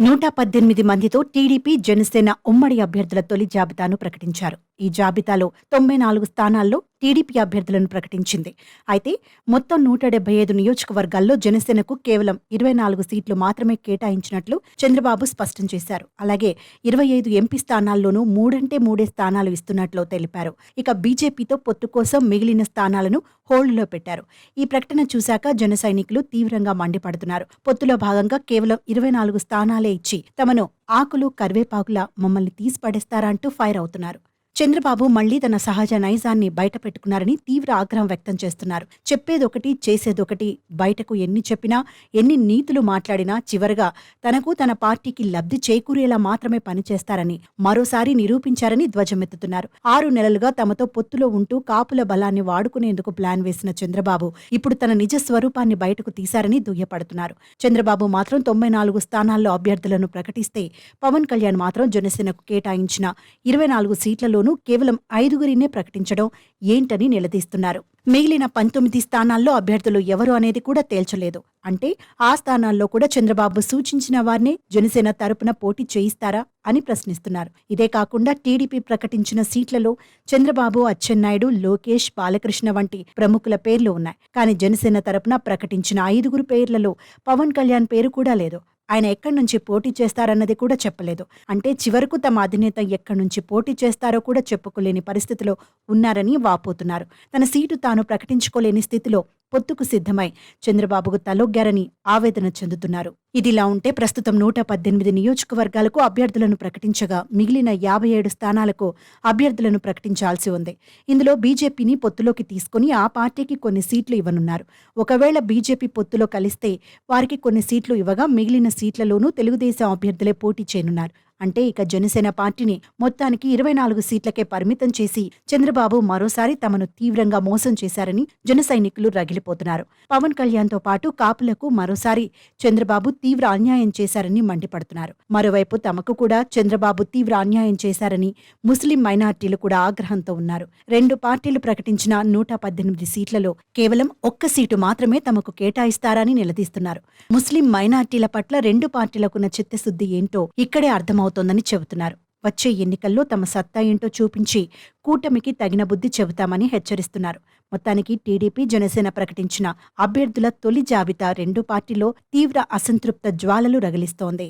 నూట పద్దెనిమిది మందితో టీడీపీ జనసేన ఉమ్మడి అభ్యర్థుల తొలి జాబితాను ప్రకటించారు. ఈ జాబితాలో తొంభై నాలుగు స్థానాల్లో టీడీపీ అభ్యర్థులను ప్రకటించింది. అయితే మొత్తం నూట డెబ్బై ఐదు నియోజకవర్గాల్లో జనసేనకు కేవలం ఇరవై నాలుగు సీట్లు మాత్రమే కేటాయించినట్లు చంద్రబాబు స్పష్టం చేశారు. అలాగే ఇరవై ఐదు ఎంపీ స్థానాల్లోనూ మూడంటే మూడే స్థానాలు ఇస్తున్నట్లు తెలిపారు. ఇక బీజేపీతో పొత్తు కోసం మిగిలిన స్థానాలను హోల్డ్లో పెట్టారు. ఈ ప్రకటన చూశాక జన సైనికులు తీవ్రంగా మండిపడుతున్నారు. పొత్తులో భాగంగా కేవలం ఇరవై నాలుగు స్థానాలే ఇచ్చి తమను ఆకులు కరివేపాకులా మమ్మల్ని తీసి అంటూ ఫైర్ అవుతున్నారు. చంద్రబాబు మళ్ళీ తన సహజ నైజాన్ని బయట పెట్టుకున్నారని తీవ్ర ఆగ్రహం వ్యక్తం చేస్తున్నారు. చెప్పేదొకటి చేసేదొకటి బయటకు ఎన్ని చెప్పినా ఎన్ని నీతులు మాట్లాడినా చివరగా తనకు తన పార్టీకి లబ్ధి చేకూరేలా మాత్రమే పనిచేస్తారని మరోసారి నిరూపించారని ధ్వజమెత్తుతున్నారు. ఆరు నెలలుగా తమతో పొత్తులో ఉంటూ కాపుల బలాన్ని వాడుకునేందుకు ప్లాన్ వేసిన చంద్రబాబు ఇప్పుడు తన నిజ స్వరూపాన్ని బయటకు తీశారని దుయ్యపడుతున్నారు. చంద్రబాబు మాత్రం తొంభై నాలుగు స్థానాల్లో అభ్యర్థులను ప్రకటిస్తే పవన్ కళ్యాణ్ మాత్రం జనసేనకు కేటాయించిన ఇరవై నాలుగు సీట్లలోనూ కేవలం ఐదుగురినే ప్రకటించడం ఏంటని నిలదీస్తున్నారు. మిగిలిన పంతొమ్మిది స్థానాల్లో అభ్యర్థులు ఎవరు అనేది కూడా తేల్చలేదు. అంటే ఆ స్థానాల్లో కూడా చంద్రబాబు సూచించిన వారినే జనసేన తరపున పోటీ చేయిస్తారా అని ప్రశ్నిస్తున్నారు. ఇదే కాకుండా టీడీపీ ప్రకటించిన సీట్లలో చంద్రబాబు అచ్చెన్నాయుడు లోకేష్ బాలకృష్ణ వంటి ప్రముఖుల పేర్లు ఉన్నాయి. కానీ జనసేన తరపున ప్రకటించిన ఐదుగురు పేర్లలో పవన్ కళ్యాణ్ పేరు కూడా లేదు. ఆయన ఎక్కడి నుంచి పోటీ చేస్తారన్నది కూడా చెప్పలేదు. అంటే చివరకు తమ అధినేత ఎక్కడి నుంచి పోటీ చేస్తారో కూడా చెప్పుకోలేని పరిస్థితిలో ఉన్నారని వాపోతున్నారు. తన సీటు తాను ప్రకటించుకోలేని స్థితిలో పొత్తుకు సిద్ధమై చంద్రబాబుకు తలొగ్గారని ఆవేదన చెందుతున్నారు. ఇదిలా ఉంటే ప్రస్తుతం నూట పద్దెనిమిది నియోజకవర్గాలకు అభ్యర్థులను ప్రకటించగా మిగిలిన యాభై ఏడు స్థానాలకు అభ్యర్థులను ప్రకటించాల్సి ఉంది. ఇందులో బీజేపీని పొత్తులోకి తీసుకుని ఆ పార్టీకి కొన్ని సీట్లు ఇవ్వనున్నారు. ఒకవేళ బీజేపీ పొత్తులో కలిస్తే వారికి కొన్ని సీట్లు ఇవ్వగా మిగిలిన సీట్లలోనూ తెలుగుదేశం అభ్యర్థులే పోటీ చేయనున్నారు. అంటే ఇక జనసేన పార్టీని మొత్తానికి ఇరవై నాలుగు సీట్లకే పరిమితం చేసి చంద్రబాబు మరోసారి తమను తీవ్రంగా మోసం చేశారని జన సైనికులు రగిలిపోతున్నారు. పవన్ కళ్యాణ్తో పాటు కాపులకు మరోసారి చంద్రబాబు తీవ్ర అన్యాయం చేశారని మండిపడుతున్నారు. మరోవైపు తమకు కూడా చంద్రబాబు తీవ్ర అన్యాయం చేశారని ముస్లిం మైనార్టీలు కూడా ఆగ్రహంతో ఉన్నారు. రెండు పార్టీలు ప్రకటించిన నూట పద్దెనిమిది సీట్లలో కేవలం ఒక్క సీటు మాత్రమే తమకు కేటాయిస్తారని నిలదీస్తున్నారు. ముస్లిం మైనార్టీల పట్ల రెండు పార్టీలకున్న చిత్తశుద్ధి ఏంటో ఇక్కడే అర్థమవుతోందని చెబుతున్నారు. వచ్చే ఎన్నికల్లో తమ సత్తా ఏంటో చూపించి కూటమికి తగిన బుద్ధి చెబుతామని హెచ్చరిస్తున్నారు. మొత్తానికి టీడీపీ జనసేన ప్రకటించిన అభ్యర్థుల తొలి జాబితా రెండు పార్టీలో తీవ్ర అసంతృప్త జ్వాలలు రగిలిస్తోంది.